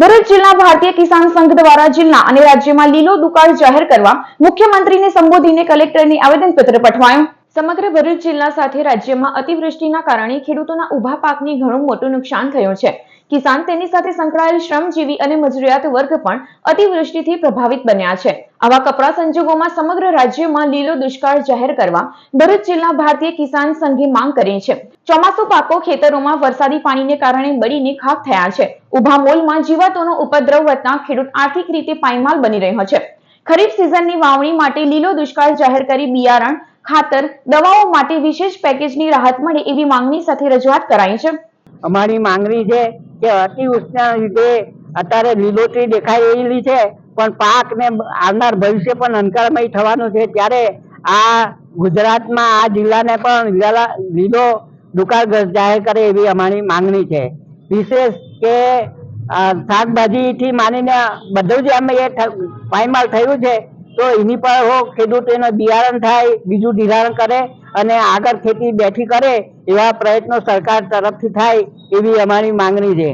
ભરૂચ જિલ્લા ભારતીય કિસાન સંઘ દ્વારા જિલ્લા અને રાજ્યમાં લીલો દુકાળ જાહેર કરવા મુખ્યમંત્રીને સંબોધીને કલેક્ટરને આવેદનપત્ર પઠવાયું. સમગ્ર ભરૂચ જિલ્લા સાથે રાજ્યમાં અતિવૃષ્ટિના કારણે ખેડૂતોના ઊભા પાકને ઘણું મોટું નુકસાન થયું છે. કિસાન તેની સાથે સંકળાયેલ શ્રમજીવી અને મજૂરિયાત વર્ગ પણ અતિવૃષ્ટિથી પ્રભાવિત બન્યા છે. આવા કપરા સંજોગોમાં સમગ્ર રાજ્યમાં લીલો દુષ્કાળ જાહેર કરવા ભરૂચ જિલ્લા ભારતીય કિસાન સંઘે માંગ કરી છે. ચોમાસુ પાકો ખેતરોમાં વરસાદી પાણીને કારણે બળીને ખાક થયા છે. ઊભા મોલમાં જીવાતોનો ઉપદ્રવ વધતા ખેડૂત આર્થિક રીતે પાયમાલ બની રહ્યો છે. ખરીફ સિઝનની વાવણી માટે લીલો દુષ્કાળ જાહેર કરી બિયારણ, ખાતર, દવાઓ માટે વિશેષ પેકેજની રાહત મળે એવી માંગણી સાથે રજૂઆત કરાઈ છે. અમારી માંગણી છે કે અતિ ઉષ્ણ લીધે અત્યારે લીલોતરી દેખાઈ રહેલી છે, પણ પાક ને આવનાર ભવિષ્ય પણ અંધકારમય થવાનું છે. ત્યારે આ ગુજરાતમાં, આ જિલ્લાને પણ લીલા- લીલો દુકાળ જાહેર કરે એવી અમારી માંગણી છે. વિશેષ કે શાકભાજીથી માનીને બધું જ એમ એ પાયમાલ થયું છે તો એની પર હો ખેડૂતોને બિયારણ થાય, બીજું ધિરાણ કરે અને આગળ ખેતી બેઠી કરે એવા પ્રયત્નો સરકાર તરફથી થાય એવી અમારી માંગણી છે.